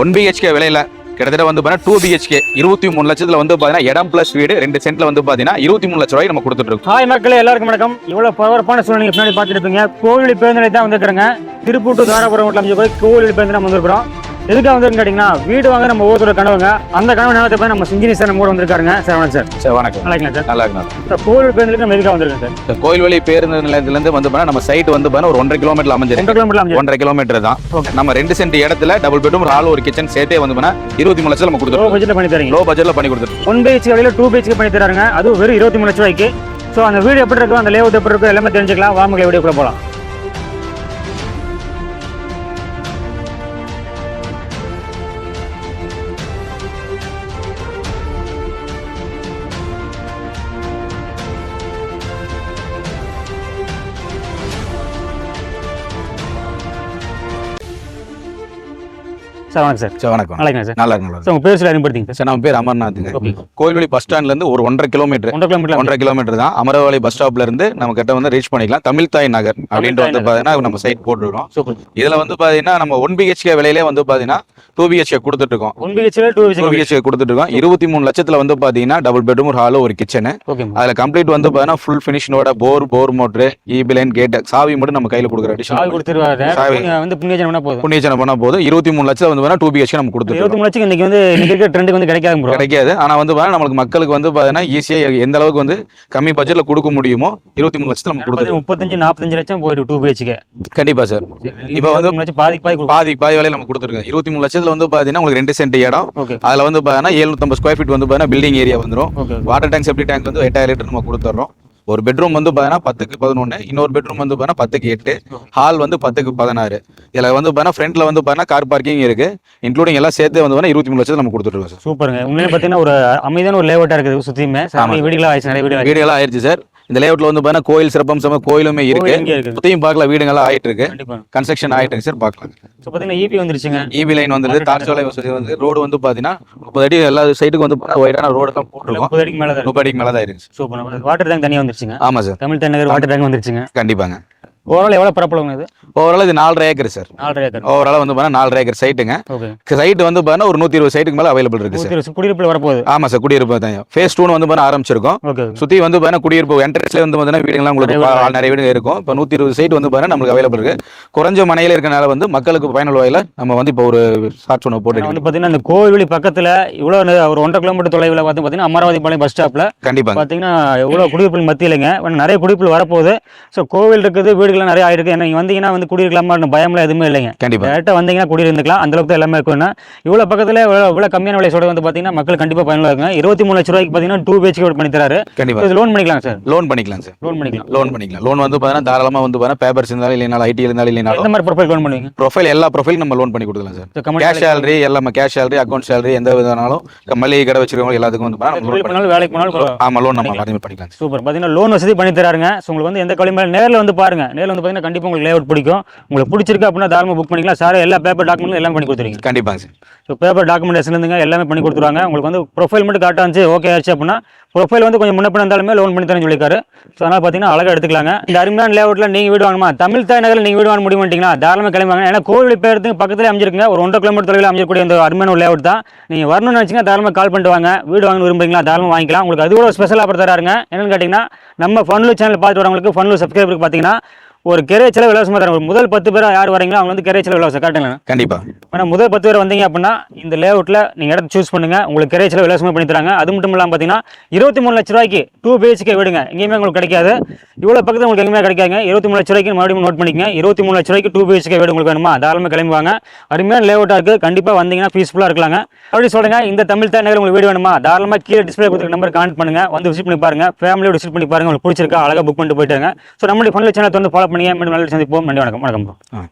One BHK விலையில கிட்டத்தட்ட வந்து பார்த்தீங்கன்னா டூ பிஹெச்கே இருபத்தி மூணு லட்சத்துல வந்து பார்த்தீங்கன்னா இடம் பிளஸ் வீடு ரெண்டு சென்ட்ல வந்து பார்த்தீங்கன்னா இருபத்தி மூணு லட்ச ரூபாய் நம்ம கொடுத்துட்டு இருக்கோம் ஹாய் மக்களே எல்லாருக்கும் வணக்கம். இவ்வளவு பவர்ஃபான சூழ்நிலை பின்னாடி பார்த்துருப்பீங்க கோவில் பேருந்து தான் வந்திருக்கிறேங்க. திருப்பூட்டு தாராபுரம் ரோட்ல அமைஞ்ச போய் கோவில் பேருந்து நம்ம வந்துருக்கிறோம். எதுக்காக வந்திருக்குன்னு கேட்டிங்கன்னா வீடு வாங்க நம்ம ஒவ்வொருத்தரோட கனவுங்க. அந்த கனவு நேரத்தை போய் நம்ம சிங்கினி சார் நம்ம கூட வந்திருக்காருங்க. சார் வணக்கம் சார். சரி வணக்கம். நல்லா இருக்கீங்களா சார்? நல்லா இருக்கணும் சார் கோவில் பேருந்துக்கு நம்ம எதுக்காக வந்திருக்கோம் சார்? இந்த கோயில்வெளி பேருந்து நிலையத்திலேருந்து வந்து நம்ம சைட் வந்து பார்த்தீங்கன்னா ஒரு ஒன்றரை கிலோமீட்டர் அமைஞ்சிருக்கு. ரெண்டு கிலோமீட்டர் ஒன்றரை கிலோமீட்டர் தான். நம்ம ரெண்டு சென்ட் இடத்துல டபுள் பெட்ரூம் ஒரு ஹால் ஒரு கிச்சன் சேர்த்தே வந்து பார்த்தீங்கன்னா இருபத்தி மூணு லட்சம் நம்ம லோ கொடுத்துருக்கோம் பட்ஜெட்ல பண்ணி தரீங்க. லோ பட்ஜெட்ல பண்ணி கொடுத்துருக்கோம். ஒன் பிஹெச்கே வழியில் டூ பிஹெச்கே பண்ணி தராங்க அதுவும் வெறும் இருபத்தி மூணு லட்ச ரூபாய்க்கு. ஸோ அந்த வீடு எப்படி இருக்கும் அந்த லேஅவுட் எப்படி இருக்கும் எல்லாமே தெரிஞ்சுக்கலாம். வாங்க வீடியோக்குள்ள போகலாம் சார் வணக்கம் சார். சரி வணக்கம். நல்லா சார். நல்லா இருக்கு நல்லா சார் உங்கள் பேர் சொல்லி அறிமுகப்படுத்திங்க சார்? நம்ம பேர் அமர்நாத்துங்க. ஓகே. கோயில்வெளி பஸ் ஸ்டாண்ட்ல இருந்து ஒரு ஒன்றரை கிலோமீட்டர். ஒன்றரை கிலோமீட்டர் ஒன்றரை கிலோமீட்டர் தான். அமரவாளி பஸ் ஸ்டாப்ல இருந்து நம்ம கிட்ட வந்து ரீச் பண்ணிக்கலாம். தமிழ்தாய் நகர் அப்படின்ட்டு வந்து பாத்தீங்கன்னா நம்ம சைட் போட்டுருக்கோம். இதுல வந்து பாத்தீங்கன்னா நம்ம ஒன் பிஹெச்கே விலையிலே வந்து பாத்தீங்கன்னா டூ பிஹெச்கே கொடுத்துட்டு இருக்கோம் ஒன் பிஹெச்கே டூ பிஹெச்கே கொடுத்துட்டு இருக்கோம் இருபத்தி மூணு லட்சத்துல வந்து பாத்தீங்கன்னா டபுள் பெட்ரூம் ஒரு ஹால் ஒரு கிச்சனு அதுல கம்ப்ளீட் வந்து பாத்தீங்கன்னா full ஃபினிஷனோட bore bore motor EB line gate சாவி மட்டும் நம்ம கையில கொடுக்குற கொடுத்துருவாரு. சாவி. வந்து புண்ணியஜனம் பண்ணா போதும். புண்ணியச்சனை பண்ணா போதும். இருபத்தி மூணு லட்சம் வந்து பாத்தீங்கன்னா டூ பிஹெச்கே நம்ம மூணு லட்சம் இன்னைக்கு வந்து இன்னைக்கு இருக்க ட்ரெண்டுக்கு வந்து கிடைக்காது கிடைக்காது. ஆனா வந்து பாத்தீங்கன்னா நம்மளுக்கு மக்களுக்கு வந்து பாத்தீங்கன்னா ஈஸியா எந்த அளவுக்கு வந்து கம்மி பட்ஜெட்ல கொடுக்க முடியுமோ இருபத்தி மூணு லட்சத்துல நம்ம கொடுத்துருக்கோம் முப்பத்தஞ்சு நாற்பத்தஞ்சு லட்சம் போயிட்டு டூ பிஹெச்கே கண்டிப்பா சார் இப்ப வந்து பாதி பாதி பாதி பாதி வேலையை நம்ம கொடுத்துருக்கோம். இருபத்தி மூணு லட்சத்துல வந்து பாத்தீங்கன்னா உங்களுக்கு ரெண்டு சென்ட் இடம். அதுல வந்து பாத்தீங்கன்னா எழுநூத்தம்பது ஸ்கொயர் ஃபீட் வந்து பாத்தீங்கன்னா பில்டிங் ஏரியா வந்துரும். Okay water tank septic tank வந்து எட்டாயிரம் லிட்டர் நம்ம கொடுத்துறோம். ஒரு பெட்ரூம் வந்து பாத்தீங்கன்னா பத்துக்கு பதினொன்று இன்னொரு பெட்ரூம் வந்து பாத்தீங்கன்னா பத்துக்கு எட்டு ஹால் வந்து பத்துக்கு பதினாறு. இதுல வந்து பாத்தீங்கன்னா ஃப்ரண்ட்ல வந்து பாத்தீங்கன்னா கார் பார்க்கிங் இருக்கு. இன்க்ளூடிங் எல்லாம் சேர்த்து வந்து பாத்தீங்கன்னா இருபத்தி மூணு லட்சத்துல நம்ம கொடுத்துருக்கோம் சார் சூப்பருங்க. உண்மையிலே பார்த்தீங்கன்னா ஒரு அமைதியான ஒரு லேஅவுட்டா இருக்குது சுத்தியுமே. சாமி வீடுகளா ஆயிடுச்சு நிறைய வீடு ஆயிடுச்சு. வீடு எல்லாம் ஆயிருச்சு சார் இந்த லேஅவுட்ல வந்து பாத்தீங்கன்னா கோயில் சிறப்பம்சமா கோயிலுமே இருக்கு. சுத்தியும் பார்க்கலாம் வீடுங்கெல்லாம் ஆயிட்டு இருக்கு கன்ஸ்ட்ரக்ஷன் ஆயிட்டு இருக்கு சார் பார்க்கலாம். ஸோ பார்த்தீங்கன்னா ஈபி வந்துருச்சுங்க. இபி லைன் வந்துருது. தார் சாலை வசதி வந்து ரோடு வந்து பாத்தீங்கன்னா முப்பது அடி எல்லா சைடுக்கும் வந்து ஒயிட்டான ரோடு தான் போட்டிருக்கோம். முப்பது அடிக்கு மேலே முப்பது அடிக்கு மேலே தான் இருக்கு சூப்பர் வாட்டர் டேங்க் தனியாக வந்துருச்சுங்க. ஆமா சார் தமிழ் தலைநகர் வாட்டர் டேங்க் வந்துருச்சுங்க. கண்டிப்பாங்க. ஓவரால் எவ்வளோ பரப்பளவுங்க இது? ஓவரால் இது நாலரை ஏக்கர் சார் நாலரை ஏக்கர். ஓவரால் வந்து பார்த்தா நாலரை ஏக்கர் சைட்டுங்க ஓகே. சைட் வந்து பார்த்தா ஒரு நூற்றி இருபது சைட்டுக்கு மேலே அவைலபிள் இருக்கு சார் நூற்றி குடியிருப்பில் வரப்போகுது. ஆமா சார் குடியிருப்பு தான். ஃபேஸ் டூன்னு வந்து பார்த்தா ஆரம்பிச்சிருக்கோம். சுற்றி வந்து பார்த்தா குடியிருப்பு என்ட்ரன்ஸ்ல வந்து பார்த்தீங்கன்னா வீடுங்களாம் உங்களுக்கு நிறைய பா- நிறைய வீடு இருக்கும். இப்போ நூற்றி இருபது சைட் வந்து பார்த்தா நம்மளுக்கு அவைலபிள் இருக்கு. குறைஞ்ச மனையில இருக்கனால வந்து மக்களுக்கு பயனுள்ள வகையில் நம்ம வந்து இப்போ ஒரு ஷார்ட் ஒன்று போட்டு வந்து பார்த்தீங்கன்னா இந்த கோவில்வெளி பக்கத்தில் இவ்வளோ ஒரு ஒன்றரை கிலோமீட்டர் தொலைவில் பார்த்து பார்த்தீங்கன்னா அமராவதி பாளையம் பஸ் ஸ்டாப்பில் கண்டிப்பாங்க. பார்த்தீங்கன்னா எவ்வளோ குடியிருப்புகள் மத்தியிலைங்க. நிறைய குடியிருப்புகள் வரப்போகுது. ஸோ கோவில் இருக்குது நிறைய ஆயிருக்கு. ஏன்னா நீங்கள் வந்தீங்கன்னா வந்து குடியிருக்கலாமா பயம்லாம் எதுவுமே இல்லைங்க. கண்டிப்பா. டேரெக்டாக வந்தீங்கன்னா குடியிருந்துக்கலாம். அந்த அளவுக்கு எல்லாமே இருக்கும்னா இவ்வளோ பக்கத்தில் இவ்வளோ கம்மியான விலை சொல்றது வந்து பார்த்தீங்கன்னா மக்கள் கண்டிப்பாக பயனுள்ள இருக்குங்க. இருபத்தி மூணு லட்ச ரூபாய்க்கு பார்த்தீங்கன்னா டூ பிஹெச்கே பண்ணி தராரு. கண்டிப்பா. இது லோன் பண்ணிக்கலாம் சார் லோன் பண்ணிக்கலாம் சார் லோன் பண்ணிக்கலாம். லோன் பண்ணிக்கலாம். லோன் வந்து பார்த்தீங்கன்னா தாராளமாக வந்து பார்த்தீங்கன்னா பேப்பர்ஸ் இருந்தாலும் இல்லைனாலும் ஐடி இருந்தாலும் இல்லைனாலும். எந்த மாதிரி ப்ரொஃபைல் லோன் பண்ணுவீங்க? ப்ரொஃபைல் எல்லா ப்ரொஃபைல் நம்ம லோன் பண்ணி கொடுக்கலாம் சார் கேஷ் சேலரி எல்லாமே கேஷ் சேலரி அக்கௌண்ட் சேலரி எந்த விதனாலும் மளிகை கடை வச்சிருக்கவங்க எல்லாத்துக்கும் வந்து பண்ணாலும் வேலைக்கு போனாலும் ஆமா லோன் நம்ம பண்ணிக்கலாம் சூப்பர் பார்த்தீங்கன்னா லோன் வசதி பண்ணி தராருங்க. உங்களுக்கு வந்து எந்த கவலையும் நேரில் வந்து பாருங்க. நேரில் வந்து பார்த்தீங்கன்னா கண்டிப்பாக உங்களுக்கு லேஅவுட் பிடிக்கும். உங்களுக்கு பிடிச்சிருக்கு அப்படின்னா தாராளமாக புக் பண்ணிக்கலாம். சார் எல்லா பேப்பர் டாக்குமெண்ட் எல்லாம் பண்ணி கொடுத்துருங்க கண்டிப்பாங்க சார். ஸோ பேப்பர் டாக்குமெண்டேஷன் இருந்துங்க எல்லாமே பண்ணி கொடுத்துருவாங்க. உங்களுக்கு வந்து ப்ரொஃபைல் மட்டும் கரெக்டாக இருந்துச்சு ஓகே ஆச்சு அப்படின்னா ப்ரொஃபைல் வந்து கொஞ்சம் முன்ன இருந்தாலுமே லோன் பண்ணி தரேன்னு சொல்லியிருக்காரு. ஸோ அதனால் பார்த்தீங்கன்னா அழகாக எடுத்துக்கலாங்க. இந்த அருமையான லேஅவுட்டில் நீங்கள் வீடு வாங்கணுமா? தமிழ் தாய் நகரில் நீங்கள் வீடு வாங்க முடியும் பண்ணிட்டீங்களா தாராளமாக கிளம்புவாங்க ஏன்னா கோவில் பேருக்கு பக்கத்தில் அமைஞ்சிருக்குங்க. ஒரு ஒன்றரை கிலோமீட்டர் தொலைவில் அமைஞ்சிருக்கூடிய இந்த அருமையான ஒரு லேஅவுட் தான். நீங்கள் வரணும்னு நினச்சிங்கன்னா தாராளமாக கால் பண்ணிட்டு வாங்க. வீடு வாங்க விரும்புறீங்களா தாராளமாக வாங்கிக்கலாம். உங்களுக்கு அது கூட ஸ்பெஷல் ஆஃபர் தராருங்க. என்னன்னு கேட்டிங்கன்னா நம்ம ஃபன்லு சேனல் பார்த்துட்டு வரவங்களுக்கு ஃபன்லு சப்ஸ்கிரைபருக்கு பார்த்தீங்கன்னா ஒரு கெரே செலவு இலவசமாக ஒரு முதல் பத்து பேர் யார் வரீங்களோ அவங்க வந்து கெரே செலவு இலவசம் கரெக்டுங்களா கண்டிப்பா. ஆனால் முதல் பத்து பேர் வந்தீங்க அப்படின்னா இந்த லேஅவுட்டில் நீங்கள் இடத்த சூஸ் பண்ணுங்க. உங்களுக்கு கிரை செலவு இலவசமாக பண்ணி தராங்க. அது மட்டும் இல்லாமல் பார்த்தீங்கன்னா இருபத்தி மூணு லட்ச ரூபாய்க்கு டூ பிஹெச்கே வீடுங்க. எங்கேயுமே உங்களுக்கு கிடைக்காது. இவ்வளோ பக்கத்தில் உங்களுக்கு எங்கேயுமே கிடைக்காங்க இருபத்தி மூணு லட்ச ரூபாய்க்கு மறுபடியும் நோட் பண்ணிக்கங்க. இருபத்தி மூணு லட்ச ரூபாய்க்கு டூ பிஹெச்கே வீடு உங்களுக்கு வேணுமா? தாராளமாக கிளம்புவாங்க அருமையான லேஅவுட்டாக இருக்குது கண்டிப்பாக வந்தீங்கன்னா பீஸ்ஃபுல்லாக இருக்கலாங்க. அப்படி சொல்லுங்க இந்த தமிழ் தான் உங்களுக்கு வீடு வேணுமா? தாராளமாக கீழே டிஸ்பிளே கொடுத்துருக்க நம்பர் கான்ட் பண்ணுங்க. வந்து விசிட் பண்ணி பாருங்க. ஃபேமிலியோட விசிட் பண்ணி பாருங்க. உங்களுக்கு பிடிச்சிருக்கா அழகாக புக் பண்ணிட்டு போயிட்டாங்க ஸோ நம்மளுடைய ஃபன்ல சேனல் வந்து ஃபாலோ பண்ணி மீண்டும் நல்ல சந்திப்போம். நன்றி வணக்கம். வணக்கம் ப்ரோ. ஆ.